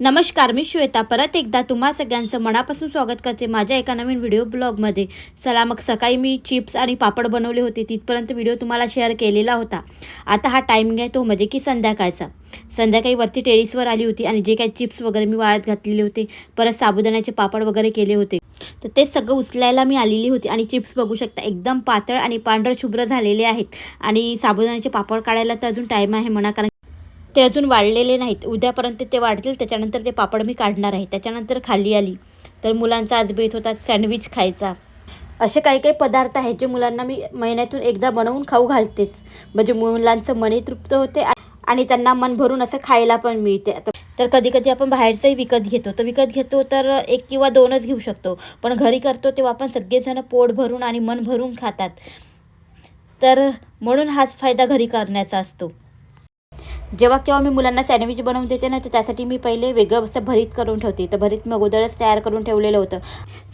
नमस्कार मी श्वेता. परत एकदा तुम्हा सगळ्यांचं मनापासून स्वागत करते माझ्या एका नवीन व्हिडिओ ब्लॉगमध्ये. चला मग सकाळी मी चिप्स आणि पापड बनवले होते. तिथपर्यंत व्हिडिओ तुम्हाला शेअर केलेला होता. आता हा टाईम आहे तो म्हणजे की संध्याकाळचा. संध्याकाळी वरती टेरिसवर आली होती आणि जे काही चिप्स वगैरे मी वाळत घातलेले होते परत साबुदाण्याचे पापड वगैरे केले होते. तर ते सगळं उचलायला मी आलेली होती आणि चिप्स बघू शकता एकदम पातळ आणि पांढर शुभ्र झालेले आहेत. आणि साबुदाण्याचे पापड काढायला तर अजून टाईम आहे म्हणा कारण ते अजून वाढलेले नाहीत. उद्यापर्यंत ते वाढतील त्याच्यानंतर ते पापड मी काढणार आहे. त्याच्यानंतर खाली आली. तर मुलांचा आज बेत होता सँडविच खायचा. असे काही काही पदार्थ आहेत जे मुलांना मी महिन्यातून एकदा बनवून खाऊ घालतेच. म्हणजे मुलांचं मनही तृप्त होते आणि त्यांना मन भरून असं खायला पण मिळते. तर कधी कधी आपण बाहेरचंही विकत घेतो. तर विकत घेतो तर एक किंवा दोनच घेऊ शकतो. पण घरी करतो तेव्हा आपण सगळेजण पोट भरून आणि मन भरून खातात. तर म्हणून हाच फायदा घरी करण्याचा असतो. जेव्हा केव्हा मी मुलांना सँडविच बनवून देते ना तर त्यासाठी मी पहिले वेगळं असं भरीत करून ठेवते. तर भरीत मी अगोदरच तयार करून ठेवलेलं होतं.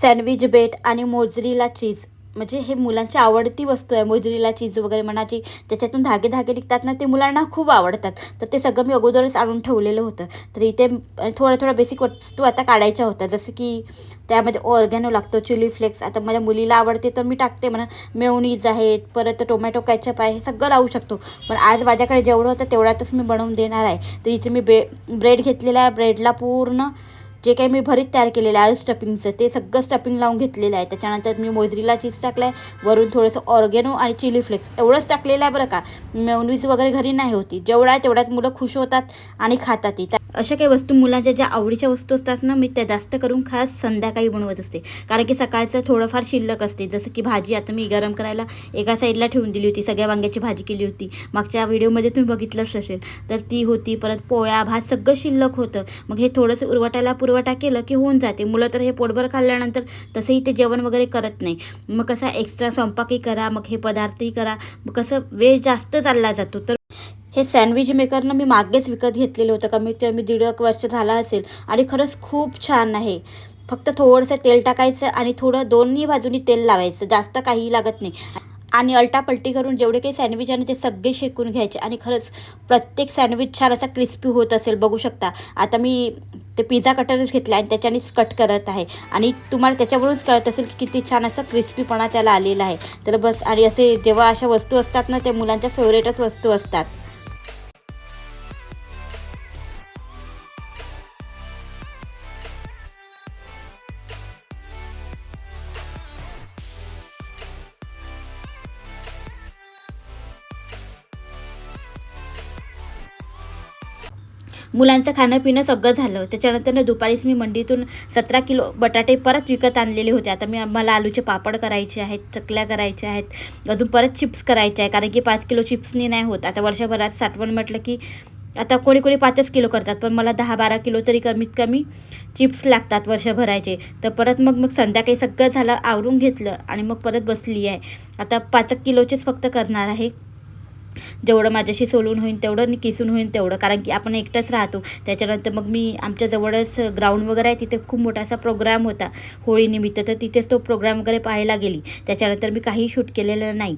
सँडविच बेट आणि मोजरीला चीज म्हणजे हे मुलांची आवडती वस्तू आहे. मोजरीला चीज वगैरे म्हणाची त्याच्यातून धागे धागे निघतात ना ते मुलांना खूप आवडतात. तर ते सगळं मी अगोदरच आणून ठेवलेलं होतं. तर इथे थोडं थोडं बेसिक वस्तू आता काढायच्या होत्या. जसं की त्यामध्ये ऑर्गॅनो लागतो चिली फ्लेक्स आता माझ्या मुलीला आवडते तर मी टाकते म्हणा. मेवनीज आहेत परत टोमॅटो कॅचअप आहे हे सगळं लावू शकतो. पण आज माझ्याकडे जेवढं होतं तेवढ्यातच मी बनवून देणार आहे. तर इथे मी बे ब्रेड घेतलेला आहे. ब्रेडला पूर्ण जे काही मी भरीत तयार केलेलं आहे स्टफिंगचं ते सगळं स्टफिंग लावून घेतलेलं आहे. त्याच्यानंतर मी मोजरीला चीज टाकलं आहे वरून थोडंसं ऑर्गेनो आणि चिली फ्लेक्स एवढंच टाकलेलं आहे बरं का. मेवनीज वगैरे घरी नाही होती. जेवढा आहे तेवढ्यात मुलं खुश होतात आणि खातात ती. अशा काही वस्तू मुलांच्या ज्या आवडीच्या वस्तू असतात ना मी त्या जास्त करून खास संध्याकाळी बनवत असते. कारण की सकाळचं थोडंफार शिल्लक असते. जसं की भाजी आता मी गरम करायला एका साईडला ठेवून दिली होती. सगळ्या वांग्याची भाजी केली होती. मागच्या व्हिडिओमध्ये तुम्ही बघितलंच असेल. तर ती होती परत पोळ्या भात सगळं शिल्लक होतं. मग हे थोडंसं उरवटायला पुरवठा केलं की होऊन जाते. मुलं तर हे पोटभर खाल्ल्यानंतर तसंही ते जेवण वगैरे करत नाही. मग कसं एक्स्ट्रा स्वयंपाकही करा मग हे पदार्थही करा. मग कसं वेळ जास्त चालला जातो. तर हे सँडविच मेकरनं मी मागेच विकत घेतलेलं होतं. कमीत कमी दीड एक वर्ष झाला असेल आणि खरंच खूप छान आहे. फक्त थोडंसं तेल टाकायचं आणि थोडं दोन्ही बाजूनी तेल लावायचं. जास्त काही लागत नाही. आणि अल्टापलटी करून जेवढे काही सँडविच आहे ना ते सगळे शेकून घ्यायचे. आणि खरंच प्रत्येक सँडविच छान असा क्रिस्पी होत असेल बघू शकता. आता मी ते पिझ्झा कटरच घेतला आणि त्याच्यानेच कट करत आहे. आणि तुम्हाला त्याच्यावरूनच कळत असेल की किती छान असं क्रिस्पीपणा त्याला आलेला आहे. तर बस आणि असे जेव्हा अशा वस्तू असतात ना ते मुलांच्या फेवरेटच वस्तू असतात. मुलांचं खाणं पिणं सगळं झालं. त्याच्यानंतर ना दुपारीच मी मंडीतून सतरा किलो बटाटे परत विकत आणलेले होते. आता मी मला आलूचे पापड करायचे आहेत चकल्या करायच्या आहेत अजून परत चिप्स करायचे आहे कारण की पाच किलो चिप्सनी नाही होत. आता वर्षभरात साठवण म्हटलं की आता कोणी कोणी पाचच किलो करतात. पण मला दहा बारा किलो तरी कमीत कमी चिप्स लागतात वर्षभराचे. तर परत मग मग संध्याकाळी सगळं झालं आवरून घेतलं आणि मग परत बसली आहे आता पाच किलोचेच फक्त करणार आहे. जेवढं माझ्याशी सोलून होईल तेवढं किसून होईल तेवढं. कारण की आपण एकटंच राहतो. त्याच्यानंतर मग मी आमच्या जवळच ग्राउंड वगैरे आहे तिथे खूप मोठा असा प्रोग्राम होता. होळीनिमित्त तर तिथेच तो प्रोग्राम वगैरे पाहायला गेली. त्याच्यानंतर मी काही शूट केलेलं नाही.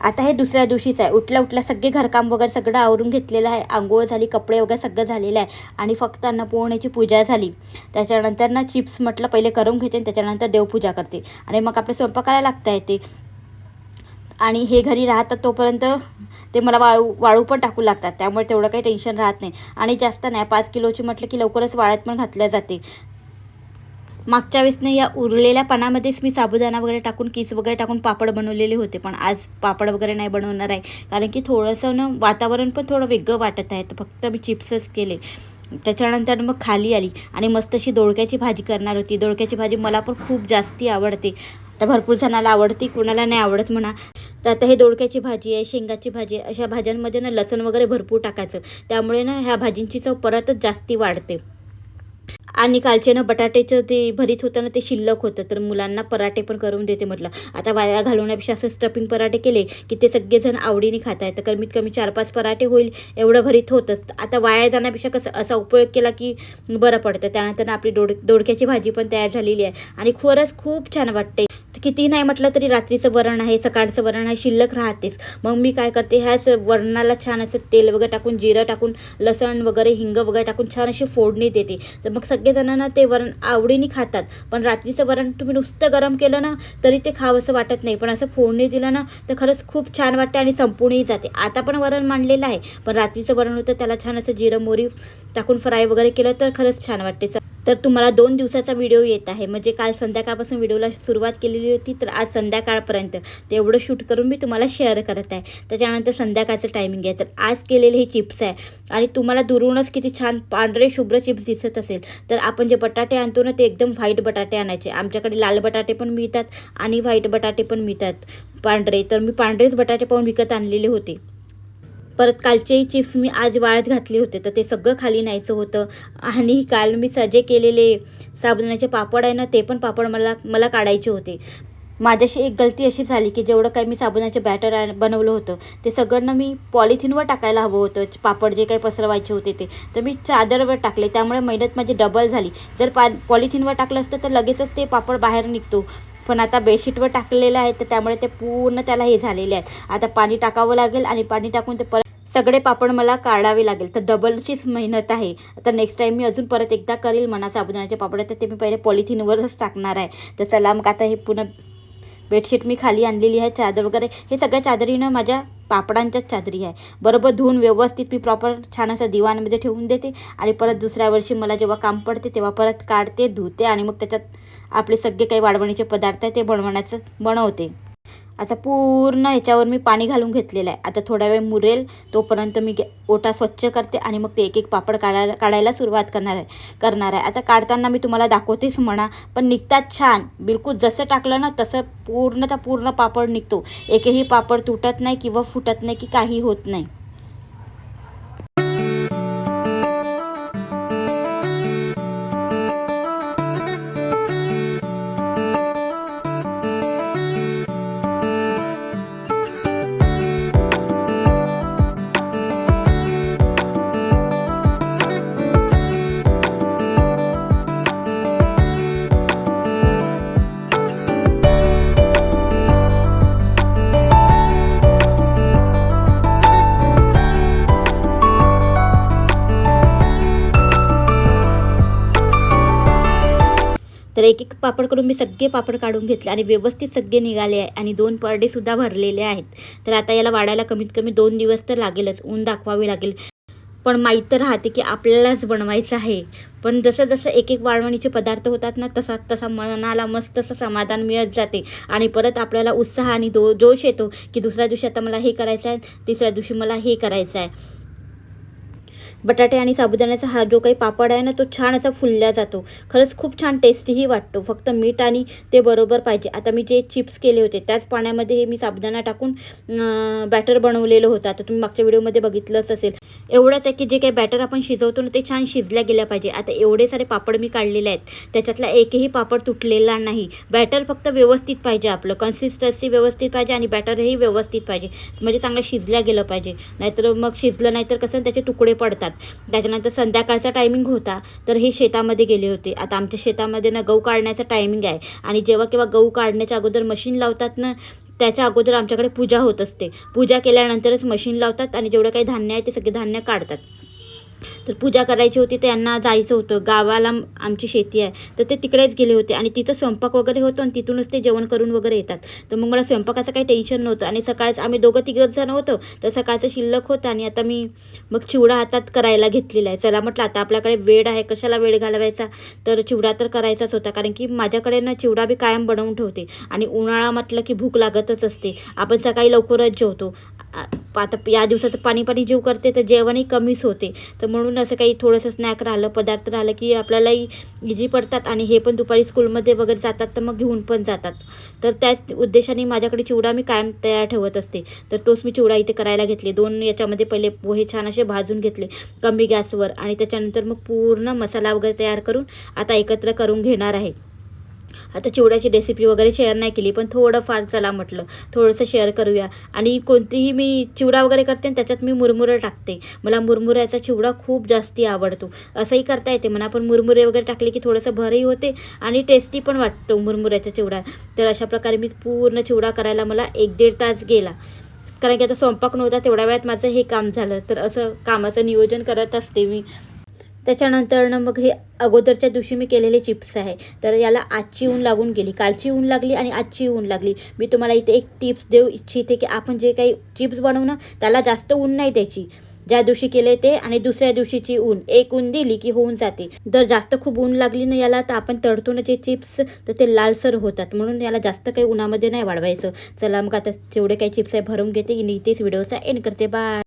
आता हे दुसऱ्या दिवशीच आहे. उठल्या उठल्या सगळे घरकाम वगैरे सगळं आवरून घेतलेलं आहे. आंघोळ झाली कपडे वगैरे सगळं झालेलं आहे. आणि फक्त अन्नपूर्णेची पूजा झाली. त्याच्यानंतर ना चिप्स म्हटलं पहिले करून घेते आणि त्याच्यानंतर देवपूजा करते. आणि मग आपल्या स्वयंपाकाला लागता येते. आणि हे घरी राहतात तोपर्यंत ते मला वाळू वाळू पण टाकू लागतात. त्यामुळे तेवढं काही टेन्शन राहत नाही. आणि जास्त नाही पाच किलोची म्हटलं की लवकरच वाळत पण घातल्या जाते. मागच्या वेळेसने या उरलेल्या पानामध्येच मी साबुदाणा वगैरे टाकून किस वगैरे टाकून पापड बनवलेले होते. पण आज पापड वगैरे नाही बनवणार आहे. कारण की थोडंसं ना वातावरण पण थोडं वेगळं वाटत आहे. तर फक्त मी चिप्सच केले. त्याच्यानंतर मग खाली आली. आणि मस्त अशी दोडक्याची भाजी करणार होती. दोडक्याची भाजी मला पण खूप जास्ती आवडते. तर भरपूर जणाला आवडते कोणाला नाही आवडत म्हणा. तर आता हे दोडक्याची भाजी आहे शेंगाची भाजी आहे अशा भाज्यांमध्ये ना लसण वगैरे भरपूर टाकायचं. त्यामुळे ना ह्या भाजींची चव परतच जास्ती वाढते. आणि कालचे ना बटाट्याचं ते भरीत होतं ना ते शिल्लक होतं. तर मुलांना पराठे पण करून देते म्हटलं. आता वाया घालवण्यापेक्षा असं स्टफिंग पराठे केले की ते सगळेजण आवडीने खात आहेत तर कमीत कमी चार पाच पराठे होईल एवढं भरीत होतंच. आता वाया जाण्यापेक्षा कसं असा उपयोग केला की बरं पडतं. त्यानंतर आपली दोड दोडक्याची भाजी पण तयार झालेली आहे. आणि खरंच खूप छान वाटते किती नाही म्हटलं तरी रात्रीचं वरण आहे सकाळचं वरण आहे शिल्लक राहतेच. मग मी काय करते ह्याच वरणाला छान असं तेल वगैरे टाकून जिरं टाकून लसण वगैरे हिंग वगैरे टाकून छान अशी फोडणी देते. तर मग सगळेजणांना ते वरण आवडीने खातात. पण रात्रीचं वरण तुम्ही नुसतं गरम केलं ना तरी ते खावंसं वाटत नाही. पण असं फोडणी दिलं ना तर खरंच खूप छान वाटते आणि संपूर्णही जाते. आता पण वरण मांडलेलं आहे पण रात्रीचं वरण होतं त्याला छान असं जिरं मोरी टाकून फ्राय वगैरे केलं तर खरंच छान वाटते. तर तुम्हाला दोन दिवसाचा व्हिडिओ येत आहे. म्हणजे काल संध्याकाळपासून व्हिडिओला सुरुवात केलेली होती तर आज संध्याकाळपर्यंत. तेवढं शूट करून मी तुम्हाला शेअर करत आहे. त्याच्यानंतर संध्याकाळचं टायमिंग आहे. तर आज केलेले हे चिप्स आहे. आणि तुम्हाला दुरूनच किती छान पांढरे शुभ्र चिप्स दिसत असेल. तर आपण जे बटाटे आणतो ना ते एकदम व्हाईट बटाटे आणायचे. आमच्याकडे लाल बटाटे पण मिळतात आणि व्हाईट बटाटे पण मिळतात. पांढरे तर मी पांढरेच बटाटे पाहून विकत आणलेले होते. परत कालचेही चिप्स मी आज वाळत घातले होते तर ते सगळं खाली न्यायचं होतं. आणि काल मी सजे केलेले साबुदाण्याचे पापड आहे ना ते पण पापड मला मला काढायचे होते. माझ्याशी एक गलती अशी झाली की जेवढं काही मी साबुदाण्याचे बॅटर बनवलं होतं ते सगळं ना मी पॉलिथिनवर टाकायला हवं होतं पापड जे काही पसरवायचे होते ते. तर मी चादरवर टाकले त्यामुळे मेहनत माझी डबल झाली. जर पा पॉलिथिनवर टाकलं असतं तर लगेचच ते पापड बाहेर निघतो. पण आता बेडशीटवर टाकलेलं आहे तर त्यामुळे ते पूर्ण त्याला हे झालेले आहेत. आता पाणी टाकावं लागेल आणि पाणी टाकून ते परत सगळे पापड मला काढावे लागेल. तर डबलचीच मेहनत आहे. तर नेक्स्ट टाईम मी अजून परत एकदा करेल म्हणा साबुदाण्याचे पापड तर ते मी पहिले पॉलिथिनवरच टाकणार आहे. तर चला मग आता हे पुन्हा बेडशीट मी खाली आणलेली आहे चादर वगैरे. हे सगळ्या चादरीनं माझ्या पापडांच्याच चादरी आहे. बरोबर धुवून व्यवस्थित मी प्रॉपर छान असं दिवाणमध्ये ठेवून देते आणि परत दुसऱ्या वर्षी मला जेव्हा काम पडते तेव्हा परत काढते धुते आणि मग त्याच्यात आपले सगळे काही वाढवणीचे पदार्थ आहे ते बनवण्याचं बनवते. असं पूर्ण याच्यावर मी पाणी घालून घेतलेलं आहे. आता थोडा वेळ मुरेल तोपर्यंत मी गे ओटा स्वच्छ करते आणि मग ते एक एक पापड काढायला काढायला सुरुवात करणार आहे करणार आहे. आता काढताना मी तुम्हाला दाखवतेच म्हणा पण निघतात छान. बिलकुल जसं टाकलं ना तसं पूर्णचा पूर्ण पापड निघतो. एकही पापड तुटत नाही किंवा फुटत नाही की काही होत नाही. तर एक एक पापड करून मी सगळे पापड काढून घेतले आणि व्यवस्थित सगळे निघाले आहे आणि दोन परडेसुद्धा भरलेले आहेत. तर आता याला वाढायला कमीत कमी दोन दिवस तर लागेलच ऊन दाखवावे लागेल. पण माहीत तर राहते की आपल्यालाच बनवायचं आहे. पण जसं जसं एक एक वाळवणीचे पदार्थ होतात ना तसा तसा मनाला मस्त असं समाधान मिळत जाते. आणि परत आपल्याला उत्साह आणि दो जोश येतो की दुसऱ्या दिवशी आता मला हे करायचं आहे तिसऱ्या दिवशी मला हे करायचं आहे बटाटे आणि साबुदाण्याचा हा जो काही पापड आहे ना तो छान असा फुलल्या जातो. खरंच खूप छान टेस्टीही वाटतो. फक्त मीठ आणि ते बरोबर पाहिजे. आता मी जे चिप्स केले होते त्याच पाण्यामध्ये हे मी साबुदाणा टाकून बॅटर बनवलेलं होतं. आता तुम्ही मागच्या व्हिडिओमध्ये बघितलंच असेल. एवढंच आहे की जे काही बॅटर आपण शिजवतो ना ते छान शिजल्या गेल्या पाहिजे. आता एवढे सारे पापड मी काढलेले आहेत. त्याच्यातला एकही पापड तुटलेला नाही. बॅटर फक्त व्यवस्थित पाहिजे आपलं. कन्सिस्टन्सी व्यवस्थित पाहिजे आणि बॅटरही व्यवस्थित पाहिजे. म्हणजे चांगलं शिजल्या गेलं पाहिजे. नाहीतर मग शिजलं नाही तर कसं त्याचे तुकडे पडतात. त्याच्यानंतर संध्याकाळचा टायमिंग होता तर हे शेतामध्ये गेले होते. आता आमच्या शेतामध्ये ना गहू काढण्याचा टायमिंग आहे. आणि जेव्हा केव्हा गहू काढण्याच्या अगोदर मशीन लावतात ना त्याच्या अगोदर आमच्याकडे पूजा होत असते. पूजा केल्यानंतरच मशीन लावतात आणि जेवढं काही धान्य आहे ते सगळे धान्य काढतात. तर पूजा करायची होती त्यांना जायचं होतं. गावाला आमची शेती आहे. तर ते तिकडेच गेले होते आणि तिथं स्वयंपाक वगैरे होतो आणि तिथूनच ते जेवण करून वगैरे येतात. तर मग मला स्वयंपाकाचं काही टेन्शन नव्हतं आणि सकाळचं आम्ही दोघं तिघंच जण होतो. तर सकाळचं शिल्लक होतं आणि आता मी मग चिवडा हातात करायला घेतलेला आहे. चला म्हटलं आता आपल्याकडे वेळ आहे कशाला वेळ घालवायचा? तर चिवडा तर करायचाच होता कारण की माझ्याकडे ना चिवडा बी कायम बनवून ठेवते. आणि उन्हाळा म्हटलं की भूक लागतच असते. आपण सकाळी लवकरच जेवतो. आता या दिवसाचं पाणी पाणी जीव करते तर जेवणही कमीच होते. तर म्हणून असं काही थोडंसं स्नॅक राहिलं पदार्थ राहिलं की आपल्यालाही इजी पडतात आणि हे पण दुपारी स्कूलमध्ये वगैरे जातात तर मग घेऊन पण जातात. तर त्याच उद्देशाने माझ्याकडे चिवडा मी कायम तयार ठेवत असते. तर तोच मी चिवडा इथे करायला घेतले. दोन याच्यामध्ये पहिले पोहे छान असे भाजून घेतले कमी गॅसवर. आणि त्याच्यानंतर मग पूर्ण मसाला वगैरे तयार करून आता एकत्र करून घेणार आहे. आता चिवड्याची रेसिपी वगैरे शेअर नाही केली पण थोडं फार चला म्हटलं थोडंसं शेअर करूया. आणि कोणतीही मी चिवडा वगैरे करते आणि त्याच्यात मी मुरमुरं टाकते. मला मुरमुऱ्याचा चिवडा खूप जास्ती आवडतो. असंही करता येते. म्हणा पण मुरमुरे वगैरे टाकले की थोडंसं भरही होते आणि टेस्टी पण वाटतो मुरमुऱ्याचा चिवडा. तर अशा प्रकारे मी पूर्ण चिवडा करायला मला एक दीड तास गेला. कारण की आता स्वयंपाक नव्हता तेवढ्या वेळात माझं हे काम झालं. तर असं कामाचं नियोजन करत असते मी. त्याच्यानंतरनं मग हे अगोदरच्या दिवशी मी केलेले चिप्स आहे. तर याला आजची ऊन लागून गेली. कालची ऊन लागली आणि आजची ऊन लागली. मी तुम्हाला इथे एक टिप्स देऊ इच्छिते की आपण जे काही चिप्स बनवू त्याला जास्त ऊन नाही द्यायची. ज्या दिवशी केले ते आणि दुसऱ्या दिवशीची ऊन. एक ऊन दिली की होऊन जाते. जर जास्त खूप ऊन लागली ना याला तर आपण तळतो ना जे चिप्स तर ते लालसर होतात. म्हणून याला जास्त काही उन्हामध्ये नाही वाढवायचं. चला मग आता जेवढे काही चिप्स आहे भरून घेते. इथेच व्हिडिओचा एंड करते. बाय